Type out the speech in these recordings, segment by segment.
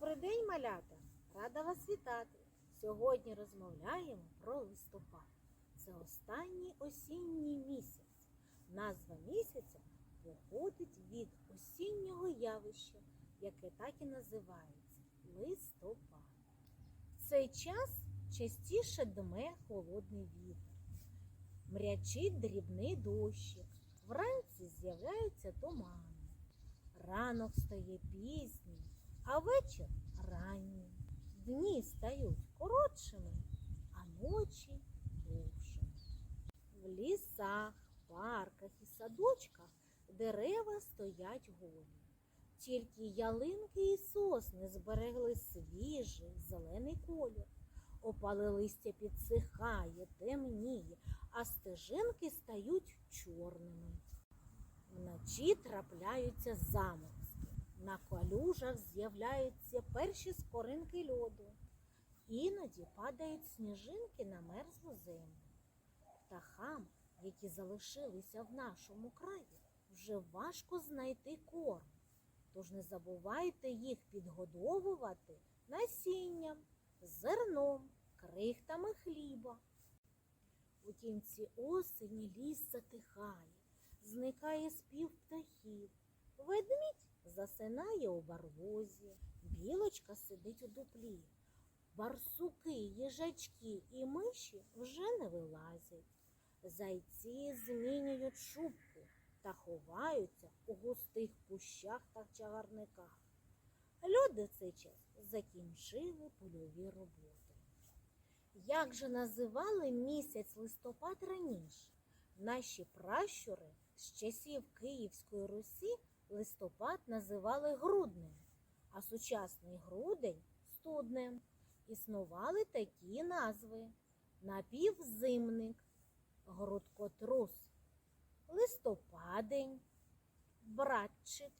Добрий день, малята! Рада вас вітати! Сьогодні розмовляємо про листопад. Це останній осінній місяць. Назва місяця походить від осіннього явища, яке так і називається листопад. В цей час частіше дме холодний вітер, мрячить дрібний дощик, вранці з'являються тумани. Ранок стає пізнім, а вечір ранній. Дні стають коротшими, а ночі довшими. В лісах, парках і садочках дерева стоять голі. Тільки ялинки і сосни зберегли свіжий зелений колір. Опале листя підсихає, темніє, а стежинки стають чорними. Вночі трапляються заморозки. На калюжах з'являються перші скоринки льоду. Іноді падають сніжинки на мерзлу землю. Птахам, які залишилися в нашому краї, вже важко знайти корм. Тож не забувайте їх підгодовувати насінням, зерном, крихтами хліба. У кінці осені ліс затихає зникає спів птахів. Ведмідь засинає у барвозі, білочка сидить у дуплі. Барсуки, їжачки і миші вже не вилазять. Зайці змінюють шубку та ховаються у густих кущах та чагарниках. Люди цей час закінчили польові роботи. Як же називали місяць листопад раніше? Наші пращури з часів Київської Русі листопад називали груднем, а сучасний грудень студнем. Існували такі назви напівзимник, грудкотрус, листопадень, братчик,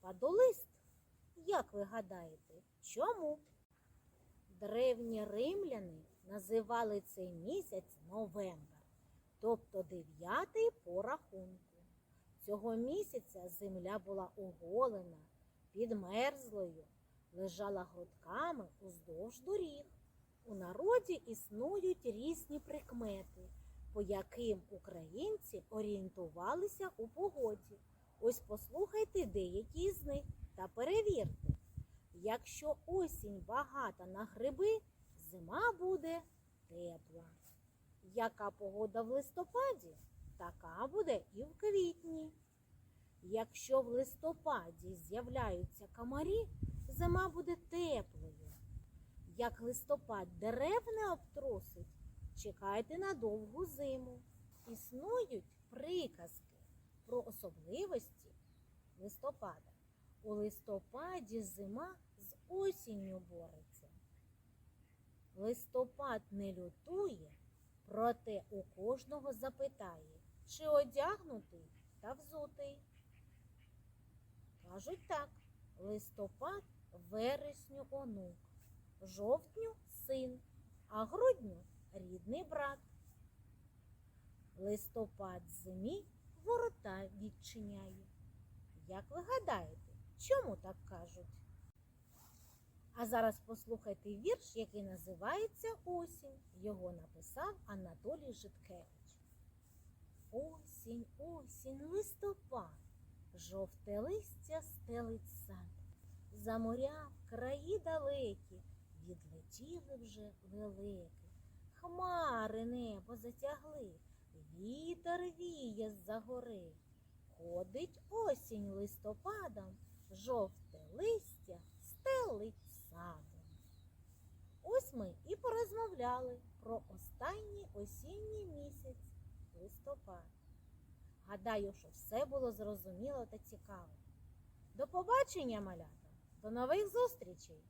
падолист. Як ви гадаєте, чому? Древні римляни називали цей місяць новембр тобто дев'ятий по рахунку. Цього місяця земля була оголена, підмерзлою, лежала грудками уздовж доріг. У народі існують різні прикмети, по яким українці орієнтувалися у погоді. Ось послухайте деякі з них та перевірте. Якщо осінь багата на гриби, зима буде тепла. Яка погода в листопаді, така буде і в квітні. Якщо в листопаді з'являються комарі, зима буде теплою. Як листопад дерев не обтрусить, чекайте на довгу зиму. Існують приказки про особливості листопада. У листопаді зима з осінню бореться. Листопад не лютує. Проте у кожного запитає, чи одягнутий та взутий. Кажуть так, листопад вересню онук, жовтню син, а грудню рідний брат. Листопад зимі ворота відчиняє. Як ви гадаєте, чому так кажуть? А зараз послухайте вірш, який називається Осінь. Його написав Анатолій Житкевич. Осінь, осінь, листопад, жовте листя стелить сад. За моря в краї далекі відлетіли вже великі. Хмари небо затягли, вітер віє з-за гори. Ходить осінь листопадом, жовте листя стелить садом. Ось ми і порозмовляли про останній осінній місяць листопад. Гадаю, що все було зрозуміло та цікаво. До побачення, малята! До нових зустрічей!